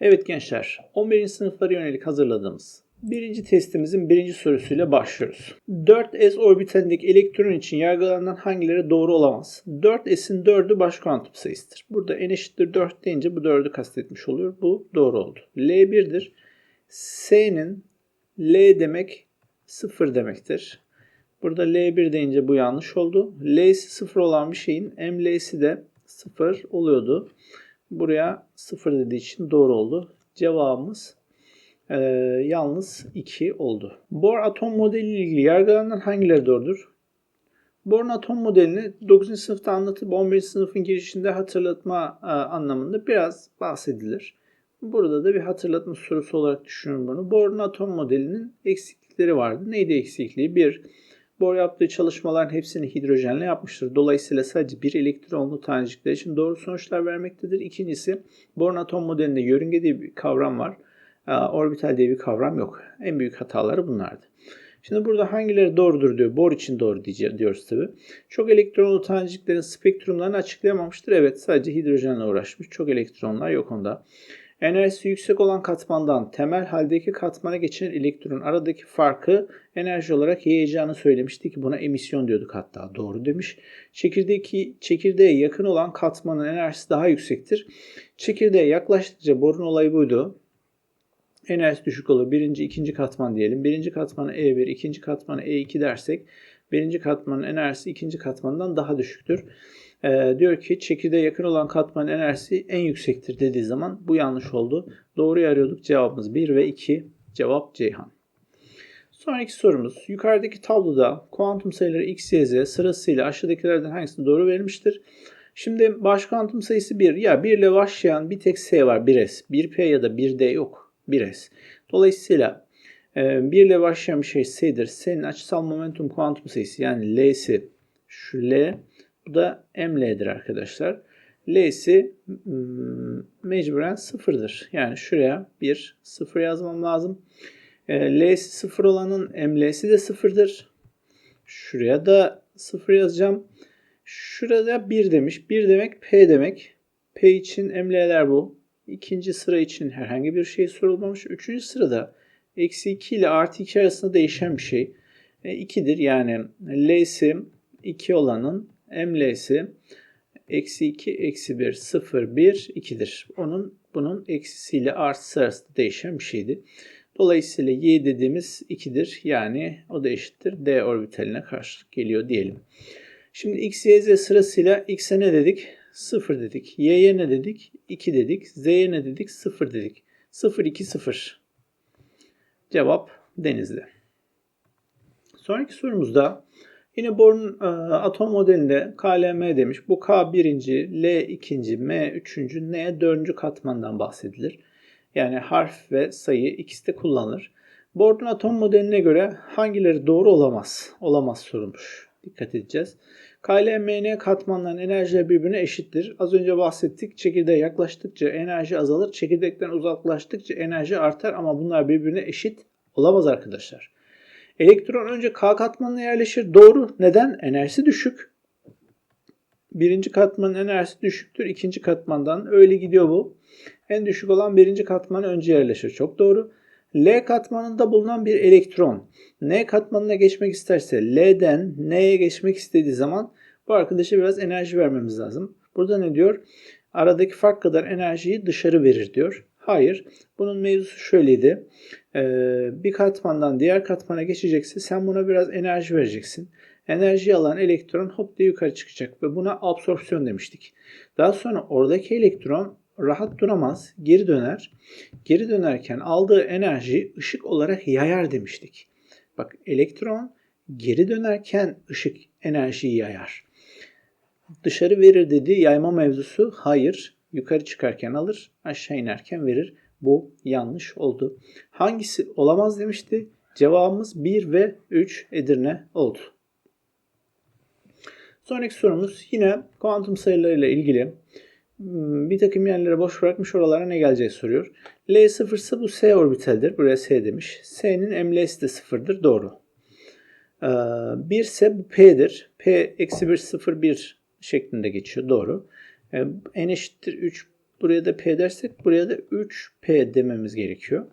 Evet gençler, 11. sınıflara yönelik hazırladığımız birinci testimizin birinci sorusuyla başlıyoruz. 4s orbitalindeki elektron için yargılanan hangileri doğru olamaz? 4s'in 4'ü baş kuantum sayısıdır. Burada n eşittir 4 deyince bu 4'ü kastetmiş oluyor. Bu doğru oldu. L1'dir. S'nin L demek 0 demektir. Burada L1 deyince bu yanlış oldu. L'si 0 olan bir şeyin ML'si de 0 oluyordu. Buraya 0 dediği için doğru oldu. Cevabımız e, yalnız 2 oldu. Bohr atom modeli ile ilgili yargılanan hangileri doğrudur? Bohr'un atom modelini 9. sınıfta anlatıp 11. sınıfın girişinde hatırlatma e, anlamında biraz bahsedilir. Burada da bir hatırlatma sorusu olarak düşünüyorum bunu. Bohr'un atom modelinin eksiklikleri vardı. Neydi eksikliği? Bir, Bohr yaptığı çalışmaların hepsini hidrojenle yapmıştır. Dolayısıyla sadece bir elektronlu tanecikler için doğru sonuçlar vermektedir. İkincisi Bohr'un atom modelinde yörünge diye bir kavram var. Orbital diye bir kavram yok. En büyük hataları bunlardı. Şimdi burada hangileri doğrudur diyor. Bohr için doğru diyoruz tabi. Çok elektronlu taneciklerin spektrumlarını açıklayamamıştır. Evet sadece hidrojenle uğraşmış. Çok elektronlar yok onda. Enerjisi yüksek olan katmandan temel haldeki katmana geçen elektronun aradaki farkı enerji olarak yayacağını söylemişti ki buna emisyon diyorduk hatta doğru demiş. Çekirdeği, çekirdeğe yakın olan katmanın enerjisi daha yüksektir. Çekirdeğe yaklaştıkça borun olayı buydu. Enerjisi düşük olur. Birinci, ikinci katman diyelim. Birinci katmanı E1, ikinci katmanı E2 dersek birinci katmanın enerjisi ikinci katmandan daha düşüktür e, diyor ki çekirdeğe yakın olan katmanın enerjisi en yüksektir dediği zaman bu yanlış oldu. Doğruyu arıyorduk. Cevabımız 1 ve 2. Cevap Ceyhan. Sonraki sorumuz. Yukarıdaki tabloda kuantum sayıları x, y, z sırasıyla aşağıdakilerden hangisini doğru verilmiştir? Şimdi baş kuantum sayısı 1. Ya 1 ile başlayan bir tek s var 1s. 1p ya da 1d yok. 1s. Dolayısıyla 1 ile başlayan bir şey s'dir. S'nin açısal momentum kuantum sayısı yani l'si şu l da ML'dir arkadaşlar. L'si hmm, mecburen sıfırdır. Yani şuraya bir sıfır yazmam lazım. E, L'si sıfır olanın ML'si de sıfırdır. Şuraya da sıfır yazacağım. Şurada 1 demiş. 1 demek P demek. P için ML'ler bu. İkinci sıra için herhangi bir şey sorulmamış. Üçüncü sırada eksi 2 ile artı 2 arasında değişen bir şey. E, 2'dir yani L'si 2 olanın ML'si eksi 2, eksi 1, 0, 1, 2'dir. Onun bunun eksisiyle artısı arasında değişen bir şeydi. Dolayısıyla y dediğimiz 2'dir. Yani o da eşittir. D orbitaline karşılık geliyor diyelim. Şimdi x, y, z sırasıyla x'e ne dedik? 0 dedik. y'ye ne dedik? 2 dedik. z'ye ne dedik? 0 dedik. 0, 2, 0. Cevap denizli. Sonraki sorumuzda Yine Bohr'un e, atom modelinde KLM demiş. Bu K birinci, L ikinci, M üçüncü, N dördüncü katmandan bahsedilir. Yani harf ve sayı ikisi de kullanılır. Bohr'un atom modeline göre hangileri doğru olamaz? Olamaz sorulmuş. Dikkat edeceğiz. KLMN katmanların enerjileri birbirine eşittir. Az önce bahsettik. Çekirdeğe yaklaştıkça enerji azalır. Çekirdekten uzaklaştıkça enerji artar ama bunlar birbirine eşit olamaz arkadaşlar. Elektron önce K katmanına yerleşir. Doğru. Neden? Enerjisi düşük. Birinci katmanın enerjisi düşüktür. ikinci katmandan. Öyle gidiyor bu. En düşük olan birinci katmana önce yerleşir. Çok doğru. L katmanında bulunan bir elektron N katmanına geçmek isterse L'den N'ye geçmek istediği zaman bu arkadaşa biraz enerji vermemiz lazım. Burada ne diyor? Aradaki fark kadar enerjiyi dışarı verir diyor. Hayır. Bunun mevzusu şöyleydi. Ee, bir katmandan diğer katmana geçecekse sen buna biraz enerji vereceksin. Enerji alan elektron hop diye yukarı çıkacak ve buna absorpsiyon demiştik. Daha sonra oradaki elektron rahat duramaz, geri döner. Geri dönerken aldığı enerji ışık olarak yayar demiştik. Bak elektron geri dönerken ışık enerjiyi yayar. Dışarı verir dediği yayma mevzusu hayır. Yukarı çıkarken alır, aşağı inerken verir. Bu yanlış oldu. Hangisi olamaz demişti? Cevabımız 1 ve 3 Edirne oldu. Sonraki sorumuz yine kuantum sayılarıyla ilgili hmm, bir takım yerlere boş bırakmış oralara ne geleceği soruyor. L sıfırsa bu S orbitaldir. Buraya S demiş. S'nin ML'si de sıfırdır. Doğru. 1 ee, ise bu P'dir. P eksi 1 0 1 şeklinde geçiyor. Doğru. Ee, n eşittir 3 Buraya da P dersek buraya da 3P dememiz gerekiyor.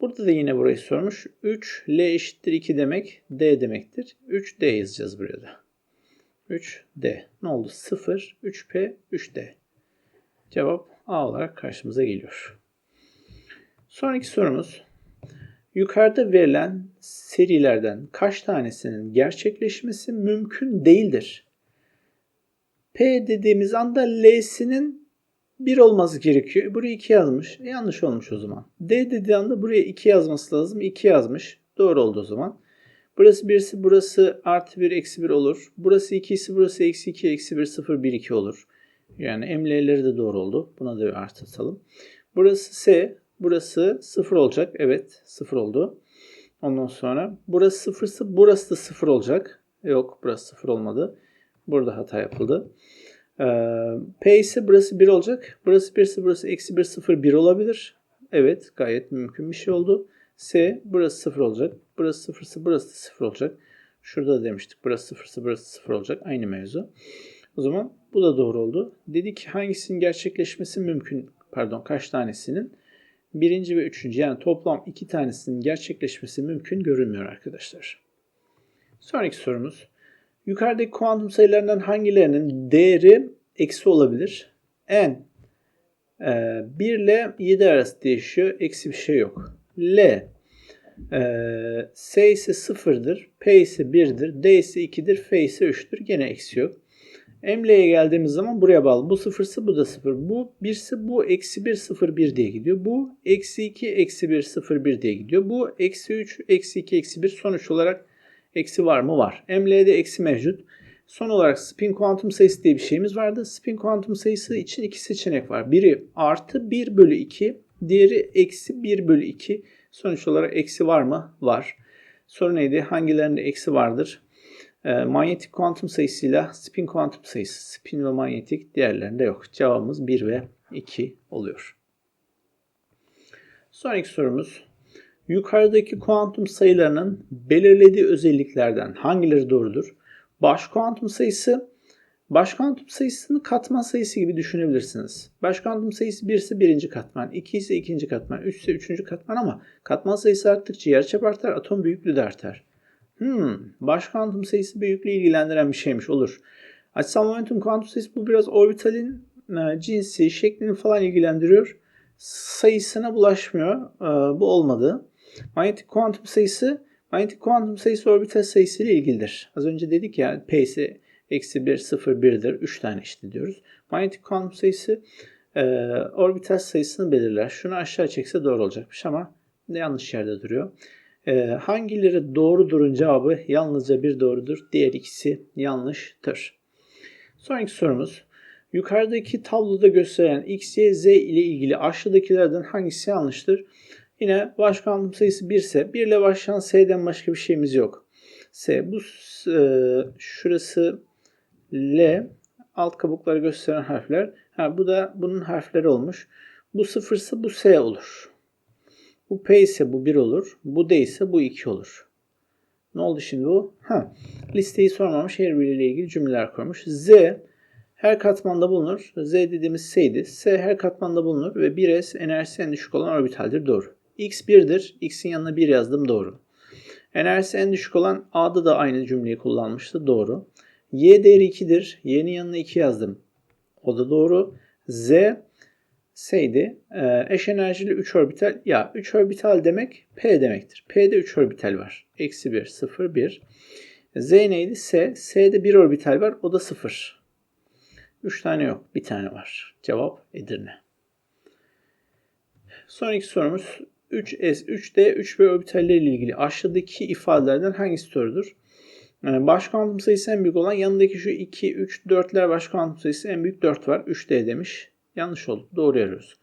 Burada da yine burayı sormuş. 3 L eşittir 2 demek D demektir. 3D yazacağız buraya da. 3D. Ne oldu? 0, 3P, 3D. Cevap A olarak karşımıza geliyor. Sonraki sorumuz. Yukarıda verilen serilerden kaç tanesinin gerçekleşmesi mümkün değildir? P dediğimiz anda L'sinin 1 olması gerekiyor. Buraya 2 yazmış. E, yanlış olmuş o zaman. D dediği anda buraya 2 yazması lazım. 2 yazmış. Doğru oldu o zaman. Burası 1'si burası artı 1 eksi 1 olur. Burası 2 ise burası eksi 2 eksi 1 0 1 2 olur. Yani emleleri de doğru oldu. Buna da artırtalım. Burası S. Burası 0 olacak. Evet 0 oldu. Ondan sonra burası 0 ise burası da 0 olacak. Yok burası 0 olmadı. Burada hata yapıldı. Ee, P ise burası 1 olacak. Burası 1 ise burası eksi 1 0 1 olabilir. Evet gayet mümkün bir şey oldu. S burası 0 olacak. Burası 0 ise burası da 0 olacak. Şurada da demiştik burası 0 ise burası 0 olacak. Aynı mevzu. O zaman bu da doğru oldu. Dedi ki hangisinin gerçekleşmesi mümkün? Pardon kaç tanesinin? Birinci ve üçüncü yani toplam iki tanesinin gerçekleşmesi mümkün görünmüyor arkadaşlar. Sonraki sorumuz. Yukarıdaki kuantum sayılarından hangilerinin değeri eksi olabilir? N e, 1 ile 7 arası değişiyor. Eksi bir şey yok. L e, S ise 0'dır. P ise 1'dir. D ise 2'dir. F ise 3'tür. Gene eksi yok. Emle'ye geldiğimiz zaman buraya bağlı. Bu sıfırsı bu da sıfır. Bu birsi bu eksi bir sıfır bir diye gidiyor. Bu eksi iki eksi bir sıfır bir diye gidiyor. Bu eksi üç eksi iki eksi bir sonuç olarak eksi var mı? Var. Emle'de eksi mevcut. Son olarak spin kuantum sayısı diye bir şeyimiz vardı. Spin kuantum sayısı için iki seçenek var. Biri artı 1 bölü 2. Diğeri eksi 1 bölü 2. Sonuç olarak eksi var mı? Var. Soru neydi? Hangilerinde eksi vardır? E, manyetik kuantum sayısıyla spin kuantum sayısı. Spin ve manyetik diğerlerinde yok. Cevabımız 1 ve 2 oluyor. Sonraki sorumuz. Yukarıdaki kuantum sayılarının belirlediği özelliklerden hangileri doğrudur? Baş kuantum sayısı Baş kuantum sayısını katman sayısı gibi düşünebilirsiniz. Baş kuantum sayısı 1 ise birinci katman, 2 ise ikinci katman, 3 ise üçüncü katman ama katman sayısı arttıkça yarıçap artar, atom büyüklüğü de artar. Hmm, baş kuantum sayısı büyüklüğü ilgilendiren bir şeymiş olur. Açısal momentum kuantum sayısı bu biraz orbitalin e, cinsi, şeklini falan ilgilendiriyor. Sayısına bulaşmıyor. E, bu olmadı. Manyetik kuantum sayısı manyetik kuantum sayısı orbital sayısı ile ilgilidir. Az önce dedik ya P ise eksi 1, 0, 1'dir. 3 tane işte diyoruz. Manyetik kuantum sayısı e, orbital sayısını belirler. Şunu aşağı çekse doğru olacakmış ama yanlış yerde duruyor. E, hangileri doğrudurun cevabı yalnızca bir doğrudur. Diğer ikisi yanlıştır. Sonraki sorumuz. Yukarıdaki tabloda gösteren x, y, z ile ilgili aşağıdakilerden hangisi yanlıştır? Yine baş kuantum sayısı 1 ise 1 ile başlayan s'den başka bir şeyimiz yok. S bu e, şurası L alt kabukları gösteren harfler. Ha, bu da bunun harfleri olmuş. Bu sıfırsa bu S olur. Bu P ise bu 1 olur. Bu D ise bu 2 olur. Ne oldu şimdi bu? Ha, listeyi sormamış her biriyle ilgili cümleler koymuş. Z her katmanda bulunur. Z dediğimiz S'ydi. S her katmanda bulunur ve 1S enerjisi en düşük olan orbitaldir. Doğru. X 1'dir. X'in yanına 1 yazdım. Doğru. Enerjisi en düşük olan A'da da aynı cümleyi kullanmıştı. Doğru. Y değeri 2'dir. Y'nin yanına 2 yazdım. O da doğru. Z S'ydi. Ee, eş enerjili 3 orbital. Ya 3 orbital demek P demektir. P'de 3 orbital var. Eksi 1, 0, 1. Z neydi? S. S'de 1 orbital var. O da 0. 3 tane yok. Bir tane var. Cevap Edirne. Sonraki sorumuz 3S, 3D, 3B orbitaller ile ilgili aşağıdaki ifadelerden hangisi doğrudur? Yani baş kuantum sayısı en büyük olan yanındaki şu 2, 3, 4'ler baş kuantum sayısı en büyük 4 var. 3D demiş. Yanlış oldu. Doğru arıyoruz.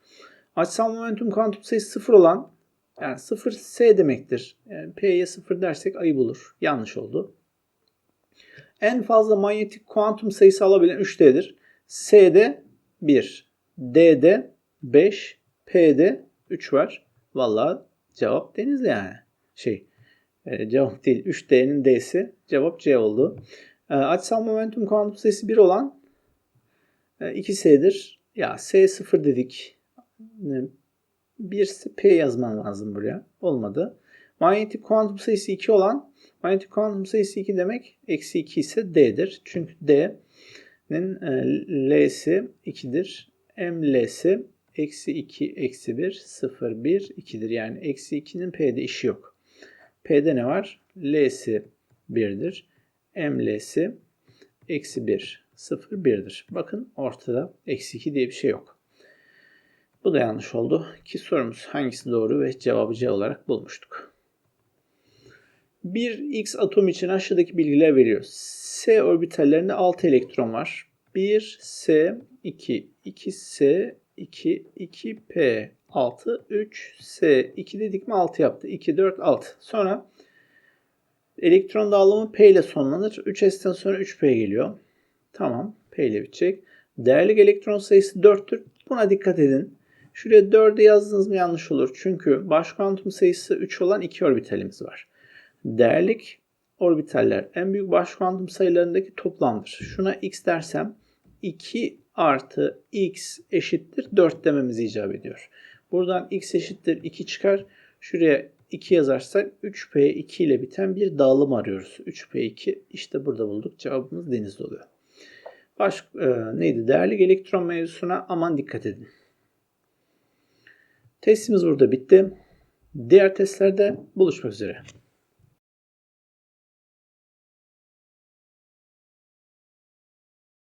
Açısal momentum kuantum sayısı 0 olan yani 0 S demektir. Yani P'ye 0 dersek ayıp olur. Yanlış oldu. En fazla manyetik kuantum sayısı alabilen 3D'dir. S'de 1, D'de 5, P'de 3 var. Vallahi cevap denizli yani. Şey e, cevap değil. 3D'nin D'si. Cevap C oldu. E, açısal momentum kuantum sayısı 1 olan e, 2S'dir. Ya S0 dedik. Bir P yazman lazım buraya. Olmadı. Manyetik kuantum sayısı 2 olan manyetik kuantum sayısı 2 demek eksi 2 ise D'dir. Çünkü D'nin e, L'si 2'dir. M L'si eksi 2 eksi 1 0 1 2'dir. Yani eksi 2'nin P'de işi yok. P'de ne var? L'si 1'dir. M L'si eksi 1 0 1'dir. Bakın ortada eksi 2 diye bir şey yok. Bu da yanlış oldu. Ki sorumuz hangisi doğru ve cevabı C olarak bulmuştuk. Bir X atom için aşağıdaki bilgiler veriyor. S orbitallerinde 6 elektron var. 1 S 2 2 S 2 2 P 6 3 S 2 dedik mi 6 yaptı. 2 4 6. Sonra elektron dağılımı P ile sonlanır. 3S'ten sonra 3P geliyor. Tamam. P ile bitecek. Değerlik elektron sayısı 4'tür. Buna dikkat edin. Şuraya 4'ü yazdınız mı yanlış olur. Çünkü baş kuantum sayısı 3 olan 2 orbitalimiz var. Değerlik orbitaller en büyük baş kuantum sayılarındaki toplamdır. Şuna x dersem 2 artı x eşittir 4 dememiz icap ediyor. Buradan x eşittir 2 çıkar. Şuraya 2 yazarsak 3p2 ile biten bir dağılım arıyoruz. 3p2 işte burada bulduk. Cevabımız denizli oluyor. Baş, e, neydi? Değerli elektron mevzusuna aman dikkat edin. Testimiz burada bitti. Diğer testlerde buluşmak üzere.